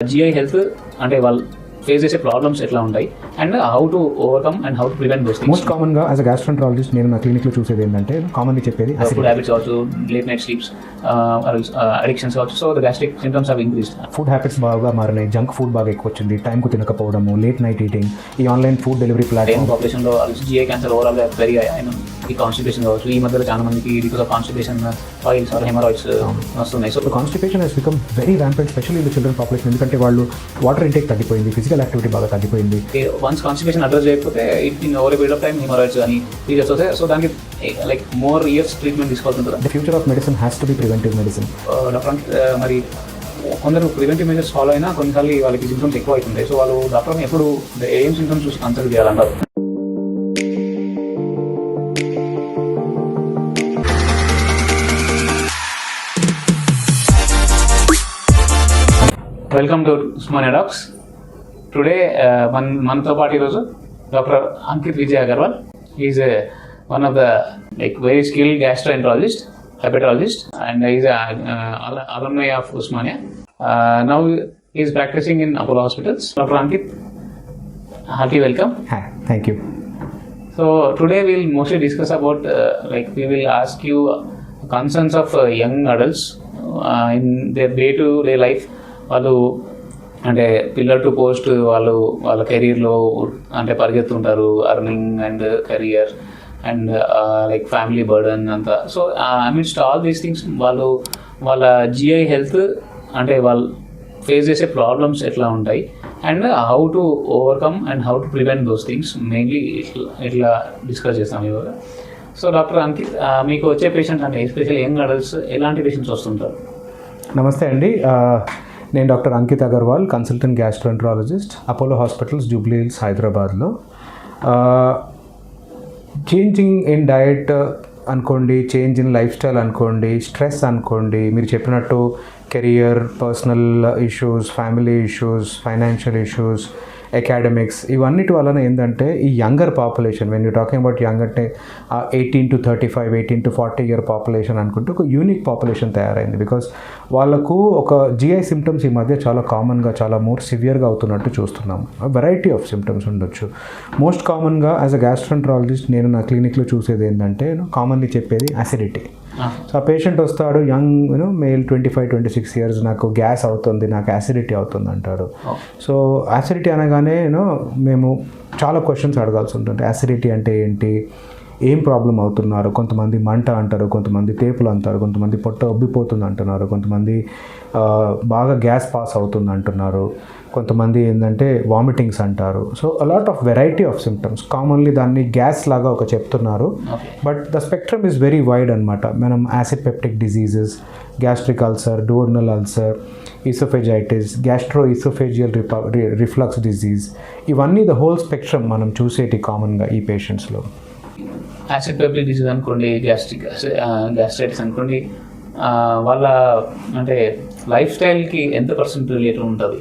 GI health అంటే వాళ్ళు face చేసే ప్రాబ్లమ్స్ ఎట్లా ఉంటాయి? And how to overcome and how to prevent those most కామన్గా యాజ్ అ గ్యాస్ట్రంట్రాలజిస్ట్ నేను నా క్లినిక్లో చూసేది ఏంటంటే కామన్లీ చెప్పేది ఫుడ్ హ్యాబిట్స్ కావచ్చు లేట్ నైట్ స్లీప్స్ అడిక్షన్స్ కావచ్చు so the gastric symptoms have increased food habits బాగా మారినాయి. జంక్ ఫుడ్ బాగా ఎక్కువ వచ్చింది టైంకు తినకపోవడము లేట్ నైట్ ఈటింగ్ ఈ online food delivery time platform పాపులేషన్లో GI cancer overall very అయిన ఈ కాన్స్టిపేషన్ కావచ్చు ఈ మధ్యలో చాలా మందికి because of constipation oils or hemorrhoids వస్తున్నాయి. So constipation has become very rampant specially in children population ఎందుకంటే వాళ్ళు వాటర్ ఇంటేక్ తగ్గిపోయింది ఫిజికల్ యాక్టివిటీ బాగా తగ్గిపోయింది. వన్స్ కాన్స్టిపేషన్ అడ్రస్ చేయకపోతే it in over period of time hemorrhoids కానీ పీరియడ్స్ వస్తాయి. So దానికి లైక్ మోర్ ఇయర్స్ ట్రీట్మెంట్ తీసుకోవాల్సి ఉంటుంది. The future of medicine has to be preventive medicine doctor మరి కొందరు ప్రివెంటివ్ మెజర్స్ ఫాలో అయినా కొన్నిసార్లు వాళ్ళకి సిమ్టమ్స్ ఎక్కువ అవుతుంటాయి. సో వాళ్ళు డాక్టర్ని ఎప్పుడు ఏం సిమ్టమ్స్ చూసి కన్సల్ట్ చేయాలంటారు welcome to Osmania docs today మన మనతో పాటు ఈరోజు doctor Ankit Vijay Agarwal. Is one of the like very skill gastroenterologist hepatologist and is alumni of Osmania now is practising in Apollo hospitals doctor Ankit hearty welcome thank you So today we'll mostly discuss about uh, like we will ask you concerns of uh, young adults uh, in their day to day life. వాళ్ళు అంటే pillar to post వాళ్ళు వాళ్ళ కెరీర్లో అంటే పరిగెత్తుంటారు earning and career and like family burden అంతా. So I means all these things వాళ్ళు వాళ్ళ GI health అంటే వాళ్ళు ఫేస్ చేసే ప్రాబ్లమ్స్ ఎట్లా ఉంటాయి and how to overcome and how to prevent those things mainly ఇట్లా ఇట్లా డిస్కస్ చేస్తాం ఇవాళ సో డాక్టర్ అంకిత్ మీకు వచ్చే పేషెంట్ అంటే ఎస్పెషల్ యంగ్ అడల్ట్స్ ఎలాంటి పేషెంట్స్ వస్తుంటారు? నమస్తే అండి. నేను doctor Ankit Agarwal consultant gastroenterologist Apollo hospitals Jubilee Hills హైదరాబాద్లో. చేంజింగ్ ఇన్ డయట్ అనుకోండి చేంజ్ ఇన్ లైఫ్ స్టైల్ అనుకోండి స్ట్రెస్ అనుకోండి మీరు చెప్పినట్టు career personal issues family issues financial issues academics ఇవన్నిటి వలన ఏంటంటే ఈ younger population when you talking about young అంటే eighteen to thirty five eighteen to forty year population అనుకుంటే ఒక యూనిక్ పాపులేషన్ తయారైంది. బికాస్ వాళ్ళకు ఒక జిఐ సిమ్టమ్స్ ఈ మధ్య చాలా కామన్గా చాలా మోర్ సివియర్గా అవుతున్నట్టు చూస్తున్నాము. వెరైటీ ఆఫ్ సిమ్టమ్స్ ఉండొచ్చు. మోస్ట్ కామన్గా యాజ్ అ గ్యాస్ట్రంట్రాలజిస్ట్ నేను నా క్లినిక్లో చూసేది ఏంటంటే కామన్లీ చెప్పేది అసిడిటీ సో ఆ పేషెంట్ వస్తాడు young you know male twenty five twenty six years నాకు గ్యాస్ అవుతుంది నాకు యాసిడిటీ అవుతుంది అంటాడు. సో యాసిడిటీ అనగానే యూనో మేము చాలా క్వశ్చన్స్ అడగాల్సి ఉంటుంది. యాసిడిటీ అంటే ఏంటి? ఏం ప్రాబ్లం అవుతున్నారు? కొంతమంది మంట అంటారు కొంతమంది తేపులు అంటారు కొంతమంది పొట్ట ఉబ్బిపోతుంది అంటున్నారు కొంతమంది బాగా గ్యాస్ పాస్ అవుతుంది అంటున్నారు. కొంతమంది ఏంటంటే వామిటింగ్స్ అంటారు. So a lot of variety of symptoms commonly దాన్ని గ్యాస్ లాగా ఒక చెప్తున్నారు. But the spectrum is very wide అనమాట మనం acid peptic diseases gastric ulcer duodenal ulcer oesophagitis gastro oesophageal reflux disease ఇవన్నీ ద హోల్ స్పెక్ట్రమ్ మనం చూసేటి కామన్గా ఈ పేషెంట్స్లో యాసిడ్ పెప్టిక్ డిసీజ్ అనుకోండి గ్యాస్ట్రిక్ గ్యాస్ట్రైటిస్ అనుకోండి వాళ్ళ అంటే లైఫ్ స్టైల్కి ఎంత పర్సెంట్ రిలేటెడ్ ఉంటుంది?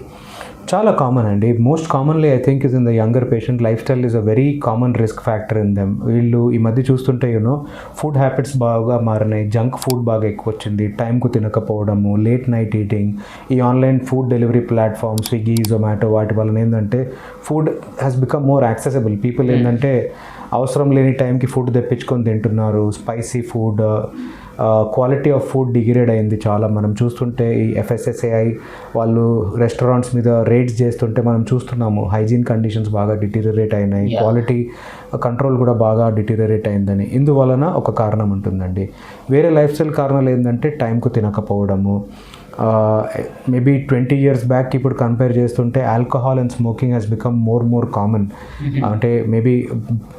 చాలా కామన్ అండి. Most commonly I think is in the younger patient life style is a very common risk factor in them వీళ్ళు ఈ మధ్య చూస్తుంటే యూనో ఫుడ్ హ్యాబిట్స్ బాగా మారినాయి. జంక్ ఫుడ్ బాగా ఎక్కువ వచ్చింది టైంకు తినకపోవడము లేట్ నైట్ ఈటింగ్ ఈ online food delivery platform Swiggy Zomato వాటి వలన ఏంటంటే food has become more accessible people ఏంటంటే అవసరం లేని టైంకి ఫుడ్ తెప్పించుకొని తింటున్నారు. Spicy food quality of food degrade అయింది చాలా. మనం చూస్తుంటే ఈ ఎఫ్ఎస్ఎస్ఏఐ వాళ్ళు రెస్టారెంట్స్ మీద రేట్స్ చేస్తుంటే మనం చూస్తున్నాము హైజీన్ కండిషన్స్ బాగా డిటీరియరేట్ అయినాయి. క్వాలిటీ కంట్రోల్ కూడా బాగా డిటీరియరేట్ అయిందని. ఇందువలన ఒక కారణం ఉంటుందండి. వేరే లైఫ్ స్టైల్ కారణాలు ఏంటంటే టైంకు తినకపోవడము మేబీ ట్వంటీ ఇయర్స్ బ్యాక్ ఇప్పుడు కంపేర్ చేస్తుంటే alcohol and smoking has become more more common అంటే మేబీ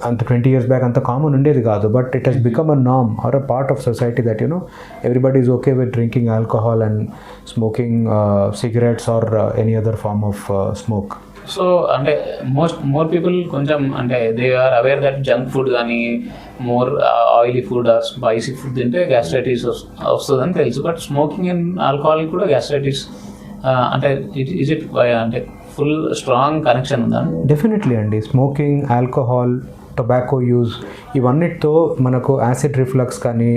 అంత ట్వంటీ ఇయర్స్ బ్యాక్ అంత కామన్ ఉండేది కాదు but it has become a NAM or a part of society that you know everybody is okay with drinking alcohol and smoking cigarettes or any other form of smoke so అంటే most more people కొంచెం అంటే they are aware that junk food కానీ more oily food or spicy food తింటే gastritis వస్తుందని తెలుసు. But smoking and alcohol కూడా gastritis uh, అంటే it is it అంటే ఫుల్ స్ట్రాంగ్ కనెక్షన్ ఉందా? డెఫినెట్లీ అండి. స్మోకింగ్ ఆల్కహాల్ టొబాకో యూజ్ ఇవన్నిటితో మనకు యాసిడ్ రిఫ్లక్స్ కానీ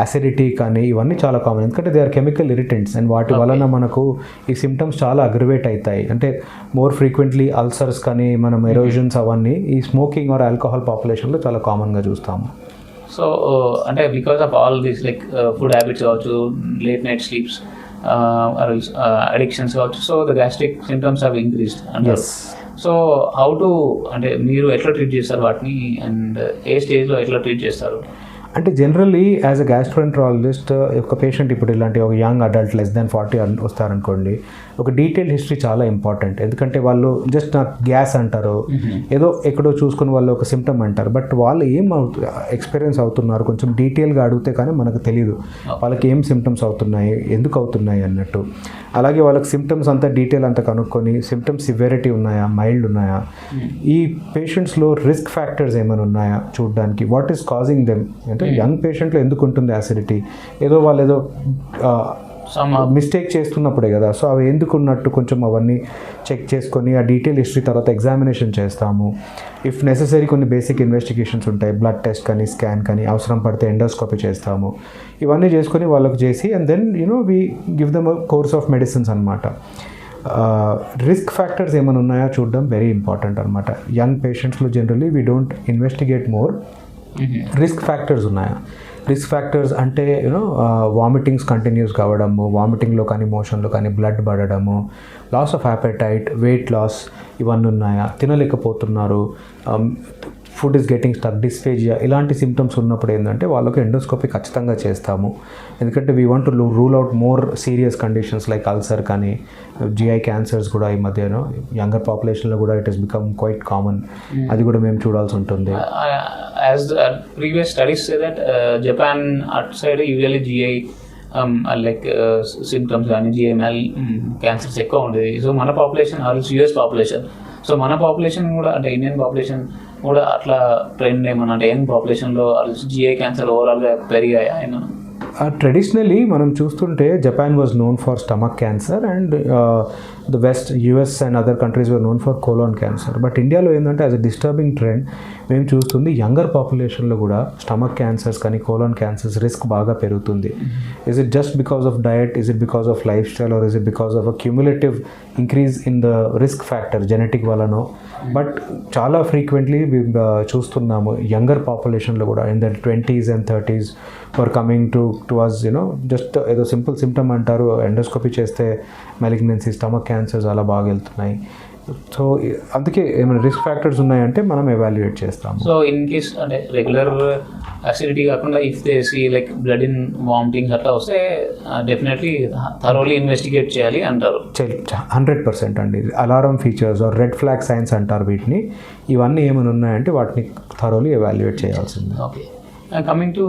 యాసిడిటీ కానీ ఇవన్నీ చాలా కామన్ ఎందుకంటే they are chemical irritants and వాటి వలన మనకు ఈ సిమ్టమ్స్ చాలా అగ్రివేట్ అవుతాయి. అంటే మోర్ ఫ్రీక్వెంట్లీ అల్సర్స్ కానీ మనం ఎరోజన్స్ అవన్నీ ఈ స్మోకింగ్ ఆర్ ఆల్కహాల్ పాపులేషన్లో చాలా కామన్గా చూస్తాము. సో అంటే because of all these like food habits కావచ్చు లేట్ నైట్ స్లీప్స్ అడిక్షన్స్ కావచ్చు so the gastric symptoms have increased Yes. So how to అంటే మీరు ఎట్లా ట్రీట్ చేస్తారు వాటిని? అండ్ ఏ స్టేజ్లో ఎట్లా ట్రీట్ చేస్తారు? అంటే జనరల్లీ యాజ్ అ గ్యాస్ట్రోఎంట్రాలజిస్ట్ ఒక పేషెంట్ ఇప్పుడు ఇలాంటి ఒక young adult less than forty వస్తారనుకోండి ఒక డీటెయిల్ హిస్టరీ చాలా ఇంపార్టెంట్. ఎందుకంటే వాళ్ళు జస్ట్ నాకు గ్యాస్ అంటారు. ఏదో ఎక్కడో చూసుకుని వాళ్ళు ఒక సిమ్టమ్ అంటారు. బట్ వాళ్ళు ఏం ఎక్స్పీరియన్స్ అవుతున్నారు కొంచెం డీటెయిల్గా అడిగితే కానీ మనకు తెలియదు వాళ్ళకి ఏం సిమ్టమ్స్ అవుతున్నాయి? ఎందుకు అవుతున్నాయి అన్నట్టు. అలాగే వాళ్ళకి సిమ్టమ్స్ అంతా డీటెయిల్ అంతా కనుక్కొని సిమ్టమ్స్ సివియరిటీ ఉన్నాయా? మైల్డ్ ఉన్నాయా? ఈ పేషెంట్స్లో రిస్క్ ఫ్యాక్టర్స్ ఏమైనా ఉన్నాయా చూడడానికి? What is causing them? అంటే యంగ్ పేషెంట్లో ఎందుకు ఉంటుంది యాసిడిటీ? ఏదో వాళ్ళు ఏదో మిస్టేక్ చేస్తున్నప్పుడే కదా. సో అవి ఎందుకు ఉన్నట్టు కొంచెం అవన్నీ చెక్ చేసుకొని ఆ డీటెయిల్ హిస్టరీ తర్వాత ఎగ్జామినేషన్ చేస్తాము. ఇఫ్ నెససరీ కొన్ని బేసిక్ ఇన్వెస్టిగేషన్స్ ఉంటాయి. బ్లడ్ టెస్ట్ కానీ స్కాన్ కానీ అవసరం పడితే ఎండోస్కోపీ చేస్తాము. ఇవన్నీ చేసుకొని వాళ్ళకి చేసి and then you know we give them course of medicines అనమాట రిస్క్ ఫ్యాక్టర్స్ ఏమైనా ఉన్నాయో చూడడం? వెరీ ఇంపార్టెంట్ అనమాట young పేషెంట్స్లో generally we don't investigate more risk factors ఉన్నాయా? రిస్క్ ఫ్యాక్టర్స్ అంటే యూనో వామిటింగ్స్ కంటిన్యూస్ కావడము వామిటింగ్లో కానీ మోషన్లో కానీ blood పడడము loss of appetite weight loss ఇవన్నీ ఉన్నాయా? తినలేకపోతున్నారు. Um, food is getting stuck dysphagia ఇలాంటి సిమ్టమ్స్ ఉన్నప్పుడు ఏంటంటే వాళ్ళకి ఎండోస్కోపీ ఖచ్చితంగా చేస్తాము. ఎందుకంటే we want to rule out more serious conditions like ulcer కానీ జిఐ క్యాన్సర్స్ కూడా ఈ మధ్యన యంగర్ పాపులేషన్లో కూడా it is become quite common అది కూడా మేము చూడాల్సి ఉంటుంది. As previous studies that Japan at side usually GI like symptoms కానీ జిఐఎంఎల్ క్యాన్సర్స్ ఎక్కువ ఉండేది. సో మన పాపులేషన్ ఆల్స్ యూఎస్ పాపులేషన్ సో మన పాపులేషన్ కూడా అంటే ఇండియన్ పాపులేషన్ కూడా అట్లా ట్రెండ్ ఏమన్నా అంటే యంగ్ పాపులేషన్లో జిఐ క్యాన్సర్ ఓవరాల్గా పెరిగాయా ఏమన్నా? ట్రెడిషనలీ మనం చూస్తుంటే Japan was known for stomach cancer and the west US and other countries were known for colon cancer but ఇండియాలో ఏంటంటే యాజ్ అ డిస్టర్బింగ్ ట్రెండ్ మేము చూస్తుంది యంగర్ పాపులేషన్లో కూడా స్టమక్ క్యాన్సర్స్ కానీ కోలోన్ క్యాన్సర్స్ రిస్క్ బాగా పెరుగుతుంది. Is it just because of diet is it because of life style or is it because of a cumulative increase in the risk factor genetic వలనో? But చాలా frequently చూస్తున్నాము younger పాపులేషన్లో కూడా in the twenties and thirties for coming to to was you know just ఏదో simple symptom అంటారు. Endoscopy చేస్తే malignancy stomach cancers అలా బాగా వెళ్తున్నాయి. సో అందుకే ఏమైనా రిస్క్ ఫ్యాక్టర్స్ ఉన్నాయంటే మనం ఎవాల్యుయేట్ చేస్తాము. సో ఇన్ కేస్ అంటే రెగ్యులర్ అసిడిటీ కాకుండా if they see like blood in vomitings అట్లా వస్తే డెఫినెట్లీ థరోలీ ఇన్వెస్టిగేట్ చేయాలి అంటారు. హండ్రెడ్ పర్సెంట్ అండి. Alarm features or red flag signs అంటారు వీటిని. ఇవన్నీ ఏమైనా ఉన్నాయంటే వాటిని థరోలీ ఎవాల్యుయేట్ చేయాల్సింది. Okay coming to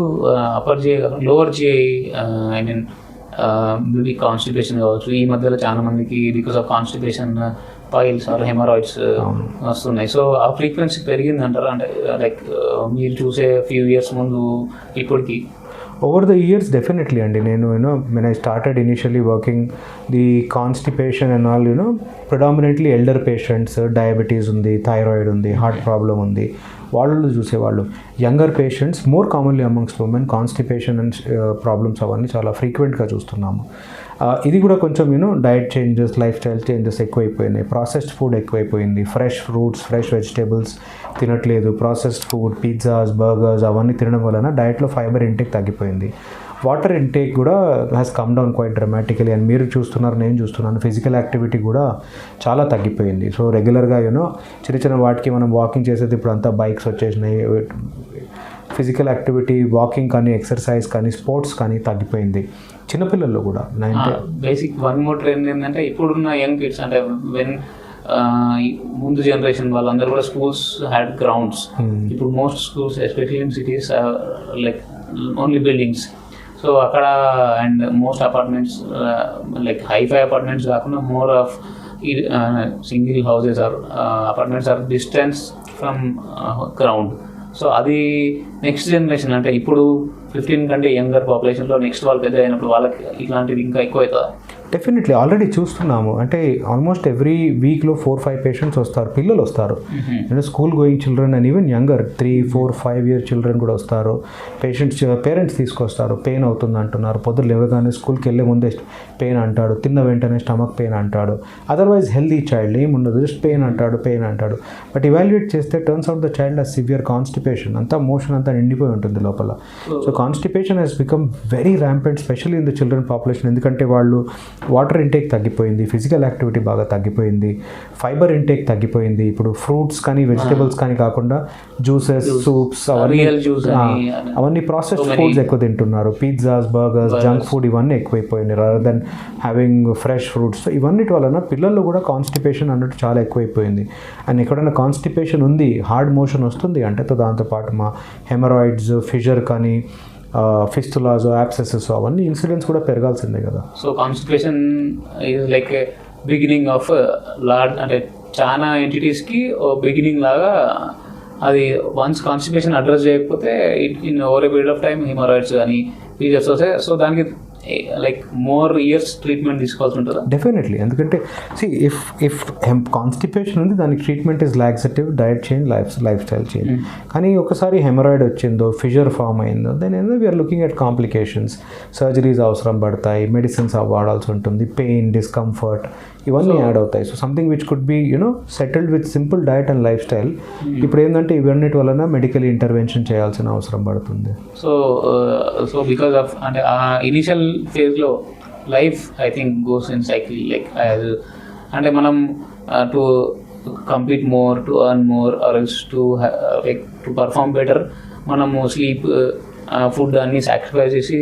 upper GI lower GI I mean baby constipation కావచ్చు. ఈ మధ్యలో చాలా మందికి because of constipation piles or haemorrhoids వస్తున్నాయి. సో ఆ ఫ్రీక్వెన్సీ పెరిగింది అంటారు అంటే లైక్ మీరు చూసే ఫ్యూ ఇయర్స్ ముందు ఇప్పటికి. ఓవర్ ద ఇయర్స్ డెఫినెట్లీ అండి. నేను you know men I started initially working the constipation and all you know predominantly elder patients diabetes ఉంది థైరాయిడ్ ఉంది హార్ట్ ప్రాబ్లం ఉంది. వాళ్ళు చూసేవాళ్ళు. Younger patients more commonly amongst women constipation and problems అవన్నీ చాలా ఫ్రీక్వెంట్గా చూస్తున్నాము. ఇది కూడా కొంచెం you know diet changes life style changes ఎక్కువైపోయినాయి. ప్రాసెస్డ్ ఫుడ్ ఎక్కువైపోయింది. ఫ్రెష్ ఫ్రూట్స్ ఫ్రెష్ వెజిటేబుల్స్ తినట్లేదు. ప్రాసెస్డ్ ఫుడ్ పిజ్జాస్ బర్గర్స్ అవన్నీ తినడం వలన డైట్లో ఫైబర్ ఇంటేక్ తగ్గిపోయింది. వాటర్ ఇంటేక్ కూడా has come down quite dramatically and మీరు చూస్తున్నారు నేను చూస్తున్నాను. ఫిజికల్ యాక్టివిటీ కూడా చాలా తగ్గిపోయింది. సో రెగ్యులర్గా యూనో చిన్న చిన్న వాటికి మనం వాకింగ్ చేసేది ఇప్పుడు అంతా బైక్స్ వచ్చేసినాయి. ఫిజికల్ యాక్టివిటీ వాకింగ్ కానీ ఎక్సర్సైజ్ కానీ స్పోర్ట్స్ కానీ తగ్గిపోయింది. చిన్నపిల్లల్లో కూడా బేసిక్ వన్ మోర్ ట్రెండ్ ఏంటంటే ఇప్పుడున్న యంగ్ కిడ్స్ అంటే వెన్ ముందు జనరేషన్ వాళ్ళందరూ కూడా స్కూల్స్ హ్యాడ్ గ్రౌండ్స్ ఇప్పుడు most schools especially in cities like only buildings so అక్కడ and most apartments like hi fi apartments కాకుండా more of single houses or apartments or distance from ground so అది next generation అంటే ఇప్పుడు fifteen కంటే younger పాపులేషన్లో next వాళ్ళు పెద్ద అయినప్పుడు వాళ్ళకి ఇట్లాంటిది ఇంకా ఎక్కువ అవుతుంది డెఫినెట్లీ ఆల్రెడీ చూస్తున్నాము. అంటే ఆల్మోస్ట్ ఎవ్రీ వీక్లో ఫోర్ ఫైవ్ పేషెంట్స్ వస్తారు పిల్లలు వస్తారు. అంటే school going children and even younger three four five year children కూడా వస్తారు. పేషెంట్స్ పేరెంట్స్ తీసుకొస్తారు. పెయిన్ అవుతుంది అంటున్నారు. పొద్దున్న లేవగానే స్కూల్కి వెళ్ళే ముందే పెయిన్ అంటాడు. తిన్న వెంటనే స్టమక్ పెయిన్ అంటాడు. అదర్వైజ్ హెల్దీ చైల్డ్ ఏముండదు. జస్ట్ పెయిన్ అంటాడు పెయిన్ అంటాడు. బట్ ఇవాల్యుయేట్ చేస్తే టర్న్స్ అవుట్ ద చైల్డ్ ఆ సివియర్ కాన్స్టిపేషన్ అంతా మోషన్ అంతా నిండిపోయి ఉంటుంది లోపల. So constipation has become very rampant especially in the children population ఎందుకంటే వాళ్ళు వాటర్ ఇంటేక్ తగ్గిపోయింది ఫిజికల్ యాక్టివిటీ బాగా తగ్గిపోయింది ఫైబర్ ఇంటేక్ తగ్గిపోయింది. ఇప్పుడు ఫ్రూట్స్ కానీ వెజిటబుల్స్ కానీ కాకుండా జ్యూసెస్ సూప్స్ అవన్నీ అవన్నీ ప్రాసెస్డ్ ఫుడ్స్ ఎక్కువ తింటున్నారు. పిజ్జాస్ బర్గర్స్ జంక్ ఫుడ్ ఇవన్నీ ఎక్కువైపోయినాయి rather than having fresh fruits ఇవన్నిటి వలన పిల్లల్లో కూడా కాన్స్టిపేషన్ అన్నట్టు చాలా ఎక్కువైపోయింది. అండ్ ఎక్కడైనా కాన్స్టిపేషన్ ఉంది హార్డ్ మోషన్ వస్తుంది అంటే దాంతోపాటు మా హెమరాయిడ్స్ ఫిజర్ కానీ ఫిస్టులాస్ యాప్సెసెస్ అవన్నీ ఇన్సిడెంట్స్ కూడా పెరగాల్సిందే కదా. So constipation is like beginning of lot అంటే చాలా ఎంటిటీస్కి బిగినింగ్ లాగా అది వన్స్ కాన్స్టిట్యూషన్ అడ్రస్ చేయకపోతే in over a period of time haemorrhoids కానీ ఫీజర్స్ వస్తాయి. సో దానికి లైక్ మోర్ ఇయర్స్ ట్రీట్మెంట్ తీసుకోవాల్సి ఉంటుందా? డెఫినెట్లీ ఎందుకంటే సి ఇఫ్ ఇఫ్ కాన్స్టిపేషన్ ఉంది దానికి treatment is laxative diet change life life style change కానీ ఒకసారి హెమరాయిడ్ వచ్చిందో ఫిజర్ ఫామ్ అయిందో దెన్ ఏందో we're looking at complications surgeries అవసరం పడతాయి మెడిసిన్స్ వాడాల్సి ఉంటుంది పెయిన్ డిస్కంఫర్ట్ ఇవన్నీ యాడ్ అవుతాయి. So something which could be you know settled with simple diet and life style ఇప్పుడు ఏంటంటే ఇవన్నిటి వలన మెడికల్ ఇంటర్వెన్షన్ చేయాల్సిన అవసరం పడుతుంది. సో సో బికాస్ ఆఫ్ అంటే ఆ ఇనిషియల్ ఫేజ్లో life I think goes in cycle like అంటే మనం to complete more to earn more or else to like to perform better మనము స్లీప్ ఫుడ్ అన్ని సాక్రిఫైస్ చేసి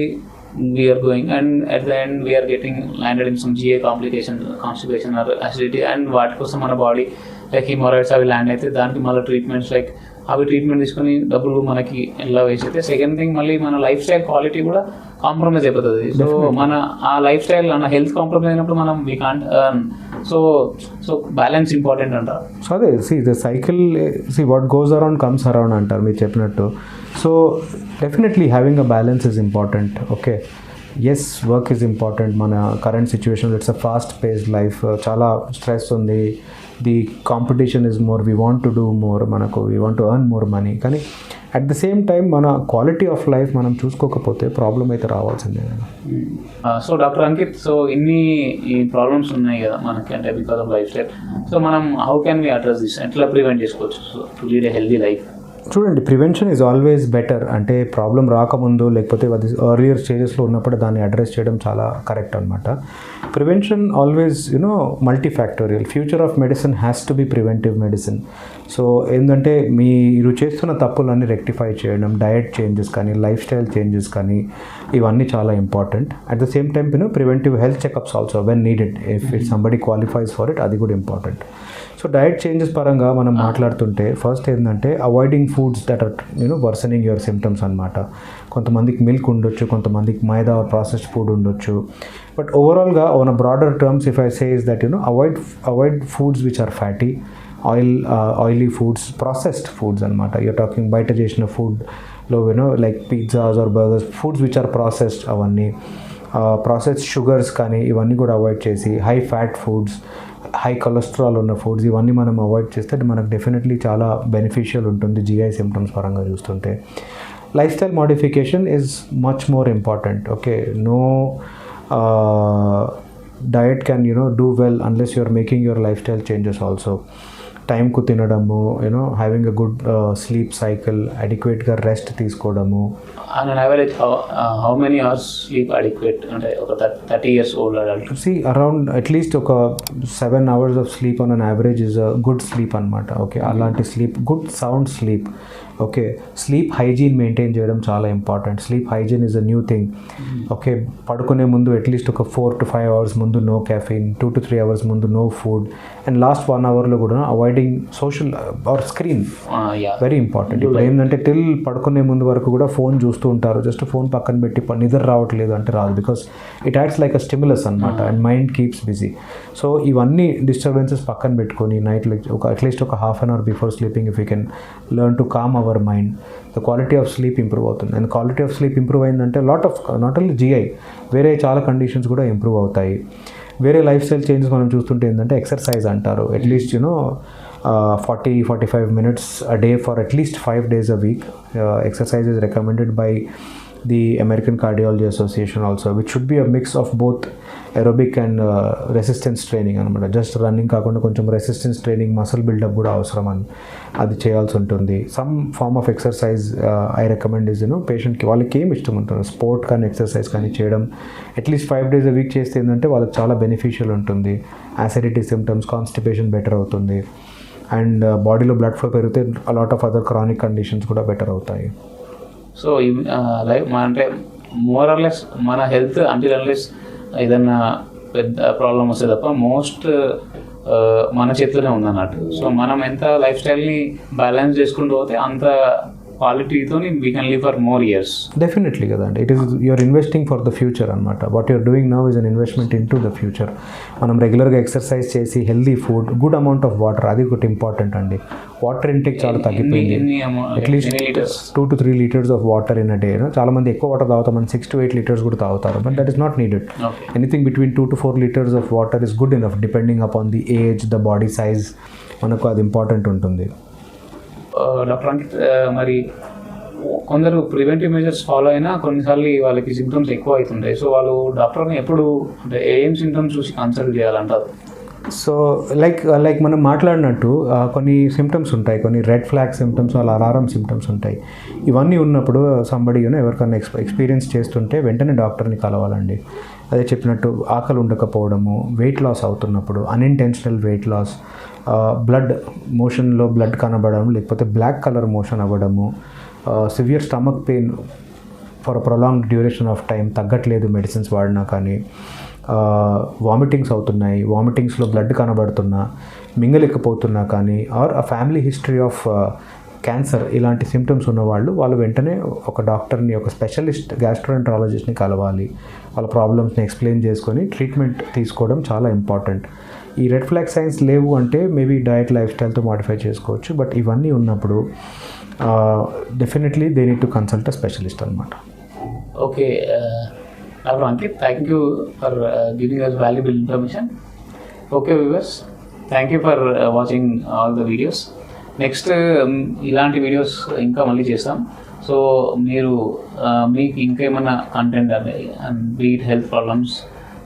we're going and at the end we're getting landed in some GA complication constipation or acidity and వాటి కోసం మన body like హిమోరాయిడ్స్ అవి land అయితే దానికి మళ్ళీ ట్రీట్మెంట్స్ లైక్ అవి ట్రీట్మెంట్ తీసుకొని డబ్బులు మనకి ఎలా వేసి అయితే సెకండ్ థింగ్ మళ్ళీ మన లైఫ్ స్టైల్ క్వాలిటీ కూడా కాంప్రమైజ్ అయిపోతుంది. సో మన ఆ లైఫ్ స్టైల్ మన హెల్త్ కాంప్రమైజ్ అయినప్పుడు మనం we can't so so balance important అంటారు. సో అదే see the cycle see what goes around comes around అంటారు మీరు చెప్పినట్టు. So definitely having a balance is important okay as work is important మన current situation it's a fast pace life చాలా stress ఉంది. The competition is more we want to do more మనకు we want to earn more money కానీ at the same time మన quality of life మనం చూసుకోకపోతే problem అయితే రావాల్సిందే so doctor Ankit so ఇన్ని ఈ ప్రాబ్లమ్స్ ఉన్నాయి కదా మనకి అంటే because of life style so మనం how can we address this ఎట్లా ప్రివెంట్ చేసుకోవచ్చు? So to lead a healthy life చూడండి ప్రివెన్షన్ ఈజ్ ఆల్వేస్ బెటర్ అంటే ప్రాబ్లం రాకముందు లేకపోతే అది ఎర్లియర్ స్టేజెస్లో ఉన్నప్పుడు దాన్ని అడ్రస్ చేయడం చాలా కరెక్ట్ అనమాట prevention always you know multi factorial future of medicine has to be preventive medicine so ఏంటంటే మీరు చేస్తున్న తప్పులన్నీ రెక్టిఫై చేయడం డయట్ చేంజెస్ కానీ లైఫ్ స్టైల్ చేంజెస్ కానీ ఇవన్నీ చాలా important at the same time you know preventive health checkups also when needed if it somebody qualifies for it అది కూడా ఇంపార్టెంట్ సో డయట్ చేంజెస్ పరంగా మనం మాట్లాడుతుంటే ఫస్ట్ ఏంటంటే avoiding foods that are you know worsening your symptoms అనమాట కొంతమందికి milk ఉండొచ్చు కొంతమందికి మైదా ప్రాసెస్డ్ ఫుడ్ ఉండొచ్చు. బట్ ఓవరాల్గా on broader terms if I says that you know avoid avoid foods which are fatty oil oily foods processed foods అనమాట you're talking బయట చేసిన ఫుడ్లో you know like pizzas or burgers foods which are processed అవన్నీ. Process sugars కానీ ఇవన్నీ కూడా avoid చేసి high fat foods high cholesterol ఉన్న ఫుడ్స్ ఇవన్నీ మనం అవాయిడ్ చేస్తే మనకు డెఫినెట్లీ చాలా బెనిఫిషియల్ ఉంటుంది జిఐ సిమ్టమ్స్ పరంగా చూస్తుంటే. Lifestyle modification is much more important okay no diet can you know do well unless you're making your lifestyle changes also టైంకు తినడము you know having a good sleep cycle అడిక్వేట్గా rest తీసుకోవడము. On average how many hours sleep adequate అంటే ఒక thirty years old adult see around at least ఒక seven hours of sleep on an average is a good sleep అనమాట okay అలాంటి sleep good sound sleep okay. Sleep hygiene maintain చేయడం చాలా important. Sleep hygiene is a new thing. Okay. పడుకునే ముందు at least ఒక four to five hours ముందు no caffeine two to three hours ముందు no food and last one అవర్లో కూడా avoiding social or screen. Very important ఇప్పుడు ఏంటంటే టిల్ పడుకునే ముందు వరకు కూడా ఫోన్ చూస్తూ ఉంటారు. జస్ట్ ఫోన్ పక్కన పెట్టి నిద్ర రావట్లేదు అంటే రాదు because it acts like a stimulus అనమాట and mind keeps busy so ఇవన్నీ డిస్టర్బెన్సెస్ పక్కన పెట్టుకొని నైట్ లైక్ ఒక అట్లీస్ట్ ఒక half an hour before sleeping if you can learn to calm our mind. The quality of sleep improve అవుతుంది. And quality of sleep improve అయిందంటే lot of not only GI వేరే చాలా conditions కూడా improve అవుతాయి. వేరే life style changes మనం చూస్తుంటే ఏంటంటే ఎక్సర్సైజ్ అంటారు. At least you know forty forty five minutes a day for at least five days a week exercise is recommended by the American cardiology association also which should be a mix of both aerobic and resistance training అనమాట just running కాకుండా కొంచెం resistance training muscle buildup కూడా అవసరం అని అది చేయాల్సి ఉంటుంది. Some form of exercise I recommend is you know పేషెంట్కి వాళ్ళకి ఏం ఇష్టం ఉంటుంది? స్పోర్ట్ కానీ ఎక్సర్సైజ్ కానీ చేయడం అట్లీస్ట్ ఫైవ్ డేస్ వీక్ చేస్తే ఏంటంటే వాళ్ళకి చాలా బెనిఫిషియల్ ఉంటుంది. యాసిడిటీ సిమ్టమ్స్ కాన్స్టిపేషన్ బెటర్ అవుతుంది. అండ్ బాడీలో బ్లడ్ ఫ్లో పెరిగితే a lot of other chronic conditions కూడా బెటర్ అవుతాయి. సో లైఫ్ మన అంటే మోర్ ఆర్లెస్ మన హెల్త్ అంటిల్ అన్లెస్ ఏదన్నా పెద్ద ప్రాబ్లం వస్తే తప్ప మోస్ట్ మన చేతిలోనే ఉందన్నట్టు. సో మనం ఎంత లైఫ్ స్టైల్ని బ్యాలెన్స్ చేసుకుంటూ పోతే అంత క్వాలిటీతో we can live for more years definitely కదండి. It is you're investing for the future అనమాట what you're doing now is an investment into the future మనం రెగ్యులర్గా ఎక్సర్సైజ్ చేసి healthy food good amount of water అది ఒకటి important అండి. Water intake చాలా తగ్గిపోయింది. At least two to three litres of water in a day చాలా మంది ఎక్కువ వాటర్ తాగుతాం మనం సిక్స్ టు ఎయిట్ లీటర్స్ కూడా తాగుతారు but that is not needed anything between two to four litres of water is good enough depending upon the age the body size మనకు అది important ఉంటుంది. డాక్టర్ అంకిత్ మరి కొందరు ప్రివెంటివ్ మెజర్స్ ఫాలో అయినా కొన్నిసార్లు వాళ్ళకి సిమ్టమ్స్ ఎక్కువ అవుతుంటాయి. సో వాళ్ళు డాక్టర్ని ఎప్పుడు అంటే ఏం సిమ్టమ్స్ చూసి కన్సల్ట్ చేయాలంటారు? సో లైక్ లైక్ మనం మాట్లాడినట్టు కొన్ని సిమ్టమ్స్ ఉంటాయి. కొన్ని రెడ్ ఫ్లాగ్ సిమ్టమ్స్ వాళ్ళ అలారం సిమ్టమ్స్ ఉంటాయి. ఇవన్నీ ఉన్నప్పుడు సంబడి ఎవరికైనా ఎక్స్ ఎక్స్పీరియన్స్ చేస్తుంటే వెంటనే డాక్టర్ని కలవాలండి. అదే చెప్పినట్టు ఆకలి ఉండకపోవడము వెయిట్ లాస్ అవుతున్నప్పుడు అన్ఇంటెన్షనల్ వెయిట్ లాస్ బ్లడ్ మోషన్లో బ్లడ్ కనబడడం లేకపోతే బ్లాక్ కలర్ మోషన్ అవ్వడము severe stomach pain for prolong duration of time తగ్గట్లేదు మెడిసిన్స్ వాడినా కానీ. వామిటింగ్స్ అవుతున్నాయి వామిటింగ్స్లో బ్లడ్ కనబడుతున్నా మింగలేకపోతున్నా కానీ or a family history of cancer ఇలాంటి సిమ్టమ్స్ ఉన్నవాళ్ళు వాళ్ళు వెంటనే ఒక డాక్టర్ని ఒక స్పెషలిస్ట్ గ్యాస్ట్రోఎంట్రాలజిస్ట్ని కలవాలి. వాళ్ళ ప్రాబ్లమ్స్ని ఎక్స్ప్లెయిన్ చేసుకొని ట్రీట్మెంట్ తీసుకోవడం చాలా ఇంపార్టెంట్ ఈ రెడ్ ఫ్లాగ్ సైన్స్ లేవు అంటే మేబీ డయట్ లైఫ్ స్టైల్తో మాడిఫై చేసుకోవచ్చు. బట్ ఇవన్నీ ఉన్నప్పుడు definitely they need to consult a specialist అనమాట okay doctor Ankit thank you for giving us valuable information okay viewers thank you for watching all the videos next ఇలాంటి videos ఇంకా మళ్ళీ చేస్తాం. సో మీరు మీకు మీకు ఏమైనా కంటెంట్ అనే బీట్ హెల్త్ ప్రాబ్లమ్స్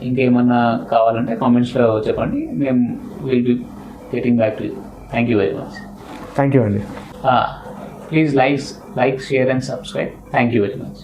ఇంకేమన్నా కావాలంటే కామెంట్స్లో చెప్పండి. మేము will be getting back to thank you very much thank you అండి. Please like like share and subscribe thank you very much